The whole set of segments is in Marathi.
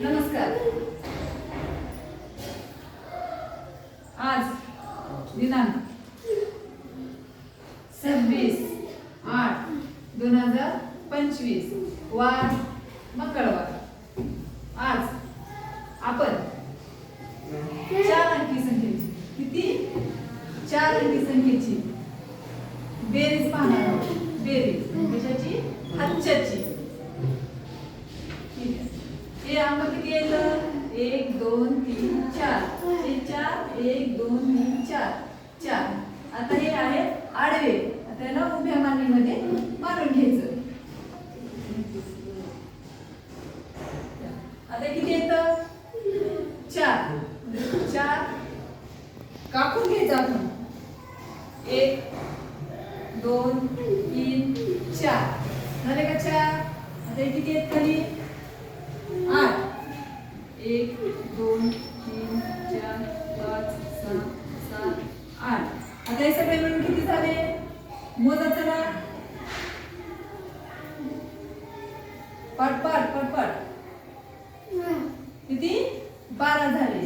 नमस्कार. आज दिनांक सव्वीस आठ दोन हजार पंचवीस वार मंगळवार. आज आपण चार अंकी संख्येची किती? चार अंकी संख्येची. बेरीज पाहणार आहोत. बेरीज कशाची? हातच्याची ठीक आहे. हे अंक किती येतं एक दोन तीन चार. हे चार एक दोन तीन चार. चार. आता हे आहे आडवे. आता याला उभ्या मानेमध्ये मारून घ्यायचं. आता किती येतं? चार. चार. कापून घ्यायचं आपण. एक दोन तीन चार. झाले का चार? आता किती आहेत खाली? आठ. एक दोन तीन चार पाच सहा सात आठ. आता हे सगळे मिळून किती झाले? मोजा चला पटपट पटपट किती? बारा झाले.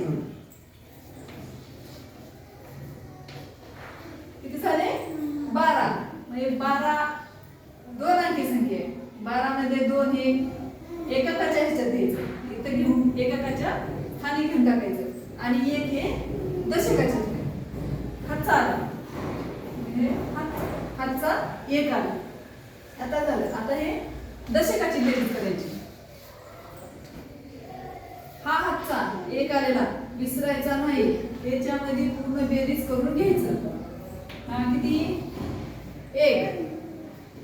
किती झाले? बारा. म्हणजे बारा दोन अंकी संख्या. आहे. बारा मध्ये दोन हे एककाच्या ह्याच्यात एककाच्या खाली घेऊन टाकायचं. आणि एक हे दशकाच्या हातचा आला. हे हात- हातचा एक आला. आता झालं. आता हे दशकाची बेरीज करायची. हा हातचा एक आलेला. विसरायचा नाही. त्याच्यामध्ये पूर्ण बेरीज करून घ्यायचं. हा किती? एक.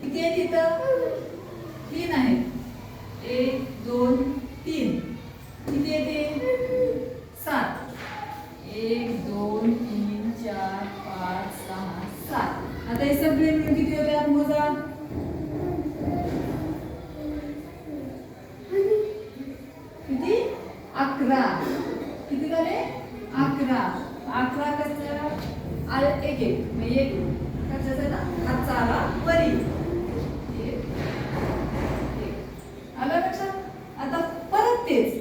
किती आहे तिथं? तीन आहे. एक दोन तीन. आता हे सगळे मिळून किती होते मोजा? किती? अकरा. किती झाले? अकरा. अकरा कसं एक एक. म्हणजे एक. कशाचं ना हातचा आला वरी आलं लक्षात आता परत तेच.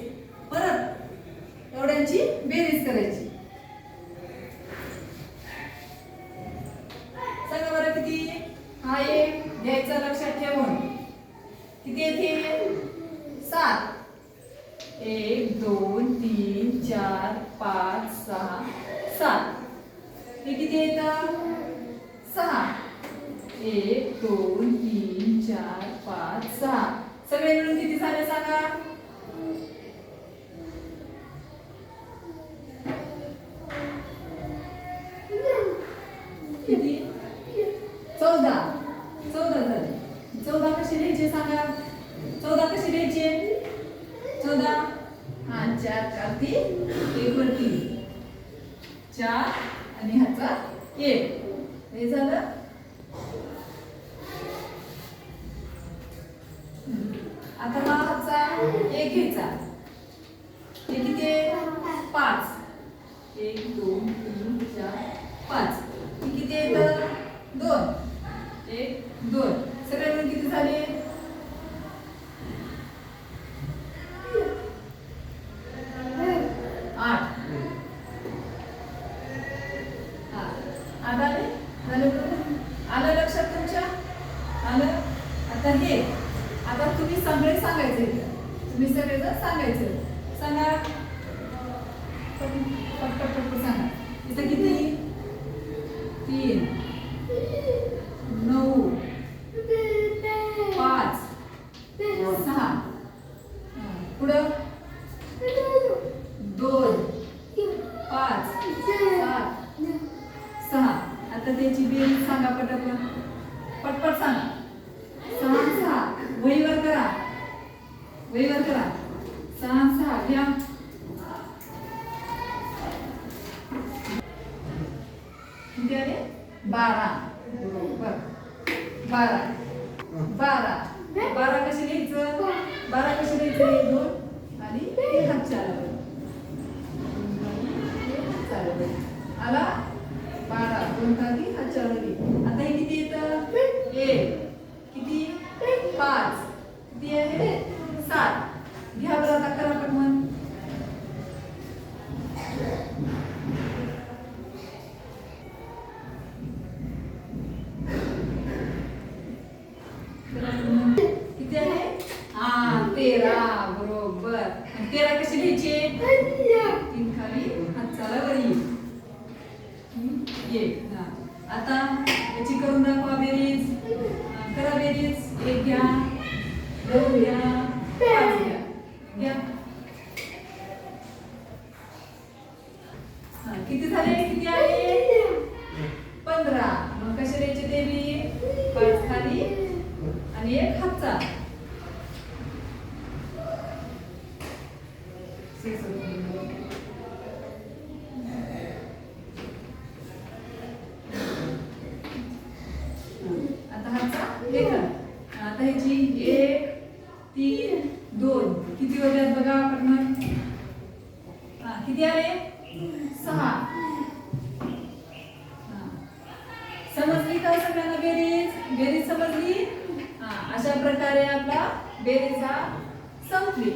परत. एवढ्यांची बेरीज करायची सांगा बरं किती हा एक घ्यायचा लक्षात ठेवून किती येते सात. एक दोन तीन चार पाच सहा. सात. हे किती येतं सहा. एक दोन तीन चार पाच सहा. सगळे मिळून किती झाले सांगा? किती? चौदा. चौदा झाले. चौदा कशी लिहायचे सांगा? चौदा कशी लिहायचे? चौदा. हा चार चार तीन. एक तीन चार आणि ह्याचा एक. हे झालं? आता हा हातचा एक घ्यायचा. हे किती आहे? पाच. एक दोन तीन चार पाच. हे किती येतं दोन. एक दोन सगळे मिळून किती झाले आठ हा. आठ आले झाले बरोबर? आलं लक्षात तुमच्या आलं? आता हे. आता तुम्ही सगळे सांगायचे. तुम्ही सगळे जण सांगायचं. सांगा. पटपट पटपट सांगा. इथं किती तीन. नऊ. पाच. सहा. पुढं. दोन. पाच. सात. सहा. आता त्याची बेरीज सांगा पटपट. पटपट सांगा सहा सहा वहीवर करा वेगळं करा. सहा सहा घ्या. किती आले? बारा. बरं. बारा. बारा. बारा कसे लिहायचं बारा कसे लिहायचं एक दोन. आणि? एक हा. आता याची करून दाखवा बेरीज करा बेरीज एक घ्या दोन घ्या पाच घ्या. घ्या. किती झाले? किती आले पंधरा. मग कशा द्यायचे देवी? पाच खाली आणि एक हातचा. Thank you. हे आता ह्याची एक तीन दोन. किती होते बघा आपण हा किती आले? सहा. समजली का सगळ्यांना बेरीज? बेरीज समजली? हा अशा प्रकारे आपला बेरीज हा संपली.